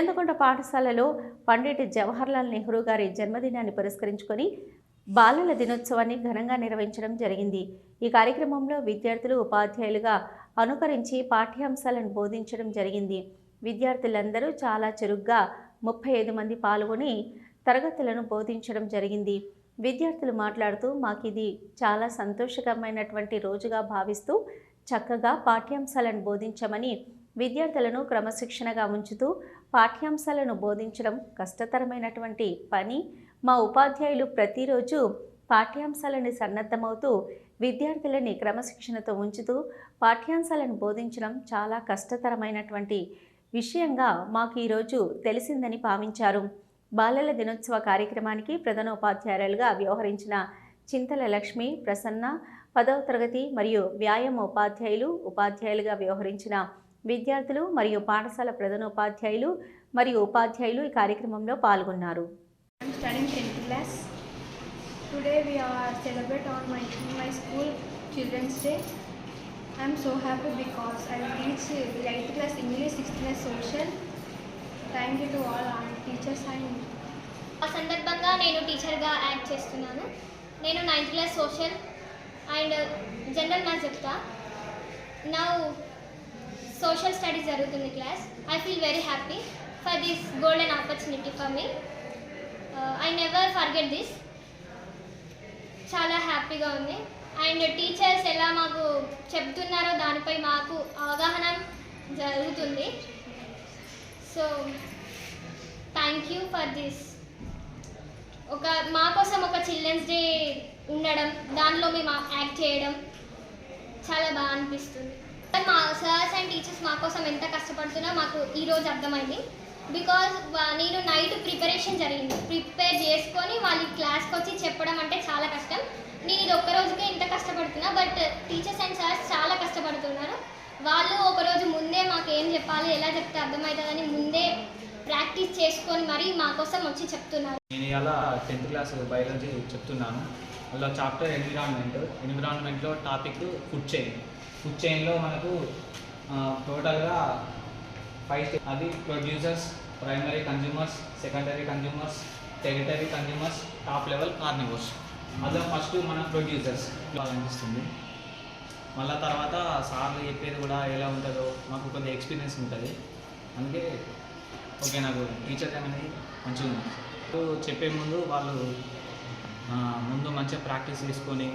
ఇలంతకొండ పాఠశాలలో పండిట్ జవహర్లాల్ నెహ్రూ గారి జన్మదినాన్ని పురస్కరించుకొని బాలల దినోత్సవాన్ని ఘనంగా నిర్వహించడం జరిగింది. ఈ కార్యక్రమంలో విద్యార్థులు ఉపాధ్యాయులుగా అనుకరించి పాఠ్యాంశాలను బోధించడం జరిగింది. విద్యార్థులందరూ చాలా చురుగ్గా ముప్పై ఐదు మంది పాల్గొని తరగతులను బోధించడం జరిగింది. విద్యార్థులు మాట్లాడుతూ మాకు ఇది చాలా సంతోషకరమైనటువంటి రోజుగా భావిస్తూ చక్కగా పాఠ్యాంశాలను బోధించమని విద్యార్థులను క్రమశిక్షణగా ఉంచుతూ పాఠ్యాంశాలను బోధించడం కష్టతరమైనటువంటి పని. మా ఉపాధ్యాయులు ప్రతిరోజు పాఠ్యాంశాలను సన్నద్ధమవుతూ విద్యార్థులని క్రమశిక్షణతో ఉంచుతూ పాఠ్యాంశాలను బోధించడం చాలా కష్టతరమైనటువంటి విషయంగా మాకు ఈరోజు తెలిసిందని భావించారు. బాలల దినోత్సవ కార్యక్రమానికి ప్రధానోపాధ్యాయులుగా వ్యవహరించిన చింతల లక్ష్మి ప్రసన్న పదవ తరగతి మరియు వ్యాయామ ఉపాధ్యాయులు ఉపాధ్యాయులుగా వ్యవహరించిన విద్యార్థులు మరియు పాఠశాల ప్రధానోపాధ్యాయులు మరియు ఉపాధ్యాయులు ఈ కార్యక్రమంలో పాల్గొన్నారు. Children's day I'm so happy because I teach eighth class English sixth class social thank you to all our teachers and ఆ సందర్భంగా నేను టీచర్గా యాడ్ చేస్తున్నాను. నేను ninth class social and general maths చెప్తా. నా సోషల్ స్టడీస్ జరుగుతుంది class I feel very happy for this golden opportunity for me I never forget this చాలా హ్యాపీగా ఉంది. అండ్ టీచర్స్ ఎలా మాకు చెప్తున్నారో దానిపై మాకు అవగాహన జరుగుతుంది. So thank you for this ఒక మా కోసం ఒక చిల్డ్రన్స్ డే ఉండడం దానిలో మేము యాక్ట్ చేయడం చాలా బాగా అనిపిస్తుంది. మా సార్స్ అండ్ టీచర్స్ మా కోసం ఎంత కష్టపడుతున్నా మాకు ఈరోజు అర్థమైంది. బికాజ్ నేను నైట్ ప్రిపరేషన్ జరిగింది. ప్రిపేర్ చేసుకొని వాళ్ళ క్లాస్కి వచ్చి చెప్పడం అంటే చాలా కష్టం. నేను ఇది ఒక్క రోజుకే ఇంత కష్టపడుతున్నా బట్ టీచర్స్ అండ్ సార్స్ చాలా కష్టపడుతున్నారు. వాళ్ళు ఒకరోజు ముందే మాకు ఏం చెప్పాలి ఎలా చెప్తే అర్థమవుతుందని ముందే ప్రాక్టీస్ చేసుకొని మరీ మా కోసం వచ్చి చెప్తున్నారు. నేను ఇలా టెన్త్ క్లాస్ బయాలజీ చెప్తున్నాను. అందులో చాప్టర్ ఎన్విరాన్మెంట్ ఎన్విరాన్మెంట్లో టాపిక్ ఫుడ్ చైన్ ఫుడ్ చైన్లో మనకు టోటల్గా ఫైవ్ అది producers primary consumers secondary consumers territory consumers top level carnivores అందులో ఫస్ట్ మన ప్రొడ్యూసర్స్ అనిపిస్తుంది. మళ్ళా తర్వాత సార్లు చెప్పేది కూడా ఎలా ఉంటుందో మాకు కొద్దిగా ఎక్స్పీరియన్స్ ఉంటుంది. అందుకే ఓకే నాకు టీచర్ అనేది మంచిగా ఉంది. చెప్పే ముందు వాళ్ళు ముందు మంచిగా ప్రాక్టీస్ చేసుకొని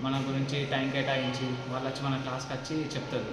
మన గురించి టైం కేటాయించి వాళ్ళు వచ్చి మన క్లాస్కి వచ్చి చెప్తారు.